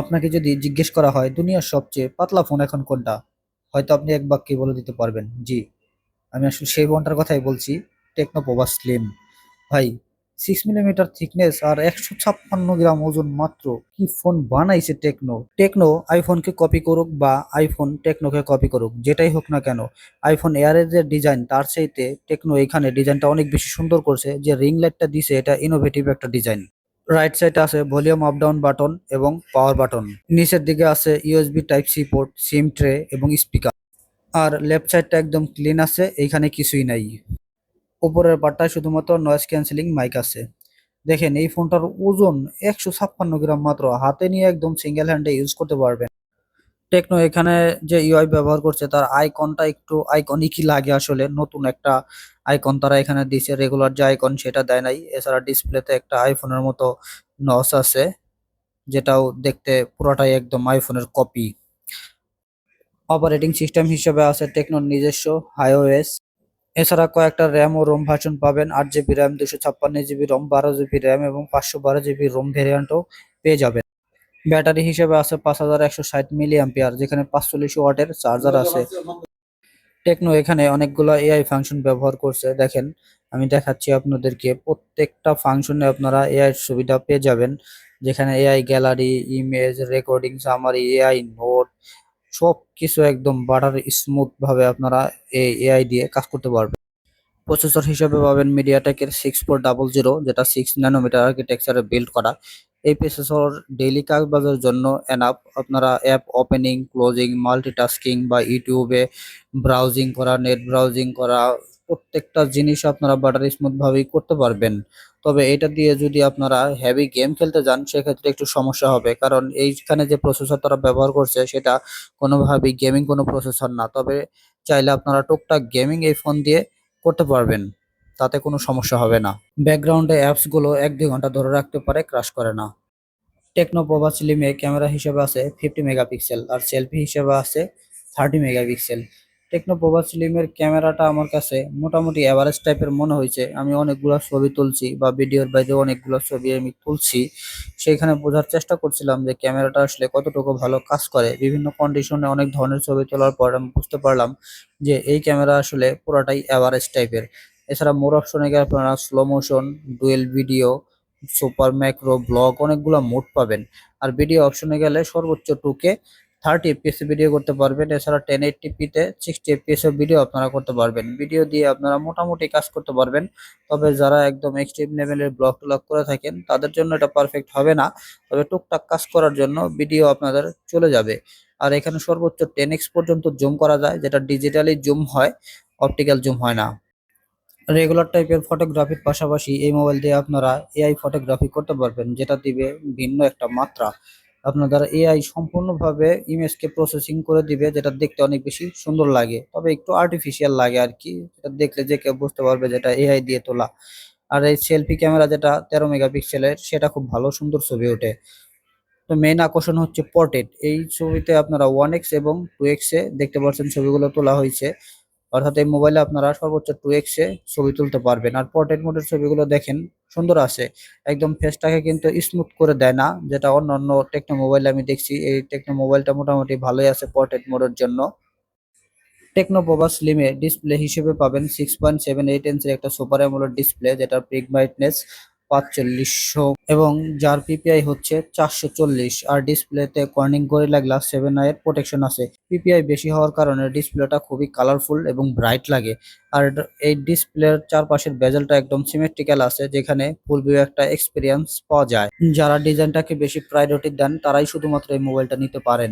আপনাকে যদি জিজ্ঞেস করা হয়, দুনিয়ার সবচেয়ে পাতলা ফোন এখন কোনটা? হয়তো আপনি এক বাক্যে বলে দিতে পারবেন, জি, আমি আসলে সেই ফোনটার কথাই বলছি টেকনো পোভা স্লিম ভাই সিক্স মিলিমিটার থিকনেস আর একশো ছাপ্পান্ন গ্রাম ওজন মাত্র কি ফোন বানাইছে টেকনো টেকনো আইফোনকে কপি করুক বা আইফোন টেকনোকে কপি করুক, যেটাই হোক না কেন আইফোন এয়ারের যে ডিজাইন তার চাইতে টেকনো এখানে ডিজাইনটা অনেক বেশি সুন্দর করছে, যে রিং লাইটটা দিছে, এটা ইনোভেটিভ একটা ডিজাইন রাইট সাইডে আছে ভলিউম আপ ডাউন বাটন এবং পাওয়ার বাটন নিচের দিকে আছে USB type C port SIM tray এবং স্পিকার আর লেফট সাইডটা একদম ক্লিন আছে, এইখানে কিছুই নাই। উপরের পার্টটায় শুধুমাত্র নয়েজ ক্যান্সেলিং মাইক আছে। দেখেন এই ফোনটার ওজন একশো ছাপ্পান্ন গ্রাম মাত্র। হাতে নিয়ে একদম সিঙ্গেল হ্যান্ডে ইউজ করতে পারবেন। টেকনো এখানে যে ইউআই ব্যবহার করছে, তার আইকনটা একটু আইকনিকই লাগে আসলে। নতুন একটা আইকন তারা এখানে দিয়েছে রেগুলার যে আইকন সেটা দেয় নাই। এছাড়া ডিসপ্লেতে একটা আইফোনের মতো নস আছে, যেটাও দেখতে পুরোটাই একদম আইফোনের কপি অপারেটিং সিস্টেম হিসেবে আছে টেকনোর নিজস্ব হাইওএস এছাড়া কয়েকটা র্যাম ও রোম ভার্সন পাবেন। আট জিবি র্যাম দুশো ছাপ্পান্ন জিবি রোম বারো জিবি র্যাম এবং পাঁচশো বারো জিবি রোম ভেরিয়েন্টও পেয়ে যাবেন। ব্যাটারি হিসেবে আছে পাঁচ হাজার একশো ষাট মিলি অ্যাম্পিয়ার যেখানে পাঁচচল্লিশ ওয়াটের চার্জার আছে। টেকনো এখানে অনেকগুলো এআই ফাংশন ব্যবহার করছে। দেখেন, আমি দেখাচ্ছি আপনাদেরকে। প্রত্যেকটা ফাংশনে আপনারা এআই সুবিধা পেয়ে যাবেন। যেখানে AI gallery image recording summary AI note সব কিছু একদম বাটার স্মুথ ভাবে আপনারা এই এআই দিয়ে কাজ করতে পারবেন। প্রসেসর হিসেবে পাবেন মিডিয়াটেকের সিক্স ফোর ডাবল জিরো যেটা সিক্স ন্যানোমিটার আর্কিটেকচারে বিল্ড করা। এই প্রসেসর ডেইলি কাজবাজের জন্য এনাফ আপনারা অ্যাপ ওপেনিং ক্লোজিং মাল্টিটাস্কিং বা ইউটিউবে ব্রাউজিং করা নেট ব্রাউজিং করা, প্রত্যেকটা জিনিস আপনারা বাটার স্মুথভাবেই করতে পারবেন। তবে এটা দিয়ে যদি আপনারা হেভি গেম খেলতে যান, সেক্ষেত্রে একটু সমস্যা হবে। কারণ এইখানে যে প্রসেসর তারা ব্যবহার করছে, সেটা কোনোভাবেই গেমিং কোনো প্রসেসর না। তবে চাইলে আপনারা টুকটাক গেমিং এই ফোন দিয়ে করতে পারবেন, তাতে কোনো সমস্যা হবে না। ব্যাকগ্রাউন্ডে অ্যাপসগুলো এক দুই ঘণ্টা ধরে রাখতে পারে, ক্রাশ করে না। টেকনো প্রভাস স্লিমে ক্যামেরা হিসেবে আছে ফিফটি মেগাপিক্সেল, আর সেলফি হিসেবে আছে থার্টি মেগাপিক্সেল। টেকনো পোভা স্লিমের ক্যামেরাটা আমার কাছে মোটামুটি অ্যাভারেজ টাইপের মনে হয়েছে। আমি অনেকগুলো ছবি তুলছি বা ভিডিওর বাইরে অনেকগুলো ছবি আমি তুলছি। সেইখানে বোঝার চেষ্টা করছিলাম যে ক্যামেরাটা আসলে কতটুকু ভালো কাজ করে। বিভিন্ন কন্ডিশনে অনেক ধরনের ছবি তোলার পর আমি বুঝতে পারলাম যে এই ক্যামেরা আসলে পুরোটাই অ্যাভারেজ টাইপের এছাড়া মোর অপশনে গিয়ে আপনারা slow motion dual video super macro vlog অনেকগুলো মোড পাবেন। আর ভিডিও অপশনে গেলে সর্বোচ্চ টুকে থার্টি এফপিএস ভিডিও করতে পারবেন এছাড়া টেন এইটটিপিতে সিক্সটি এফপিএস ভিডিও আপনারা করতে পারবেন। ভিডিও দিয়ে আপনারা মোটামুটি কাজ করতে পারবেন, তবে যারা একদম এক্সট্রিম লেভেলের ব্লগ টলগ করে থাকেন, তাদের জন্য এটা পারফেক্ট হবে না। তবে টুকটাক কাজ করার জন্য ভিডিও আপনাদের চলে যাবে। আর এখানে সর্বোচ্চ টেন এক্স পর্যন্ত জুম করা যায়, যেটা ডিজিটালি জুম হয় অপটিক্যাল জুম হয় না। রেগুলার টাইপের ফটোগ্রাফির পাশাপাশি এই মোবাইল দিয়ে আপনারা এআই ফটোগ্রাফি করতে পারবেন, যেটা দিবে ভিন্ন একটা মাত্রা। আপনাদের এআই সম্পূর্ণভাবে ইমেজকে প্রসেসিং করে দিবে, যেটা দেখতে অনেক বেশি সুন্দর লাগে। তবে একটু আর্টিফিশিয়াল লাগে আর কি যেটা দেখলে যে কেউ বুঝতে পারবে যেটা এআই দিয়ে তোলা। আর এই সেলফি ক্যামেরা যেটা তেরো মেগাপিক্সেলের, সেটা খুব ভালো সুন্দর ছবি ওঠে। তো মেইন আকর্ষণ হচ্ছে পোর্ট্রেট এই ছবিতে আপনারা ওয়ান এক্স এবং টু এক্সে দেখতে পাচ্ছেন ছবিগুলো তোলা হয়েছে। অর্থাৎ এই মোবাইলে আপনারা সর্বোচ্চ টু এক্সে ছবি তুলতে পারবেন। আর পোর্ট্রেট মোডের ছবিগুলো দেখেন, সুন্দর আছে। একদম ফেসটাকে কিন্তু স্মুথ করে দেয় না, যেটা অন্য অন্য টেকনো মোবাইলে আমি দেখছি। এই টেকনো মোবাইলটা মোটামুটি ভালোই আছে পোর্ট্রেট মোডের জন্য। টেকনো পোভা স্লিমে ডিসপ্লে হিসেবে পাবেন সিক্স পয়েন্ট সেভেন এইট ইঞ্চের একটা সুপার অ্যামোলেড ডিসপ্লে যেটা পিক ব্রাইটনেস পাঁচচল্লিশশো এবং যার পিপিআই হচ্ছে চারশো চল্লিশ আর ডিসপ্লেতে কর্নিং গরিলা গ্লাস সেভেন এর প্রোটেকশন আছে। পিপিআই বেশি হওয়ার কারণে ডিসপ্লেটা খুবই কালারফুল এবং ব্রাইট লাগে। আর এই ডিসপ্লের চারপাশের বেজেলটা একদম সিমেট্রিক্যাল আছে, যেখানে ফুল ভিউ একটা এক্সপিরিয়েন্স পাওয়া যায়। যারা ডিজাইনটাকে বেশি প্রায়োরিটি দেন, তারাই শুধুমাত্র এই মোবাইলটা নিতে পারেন।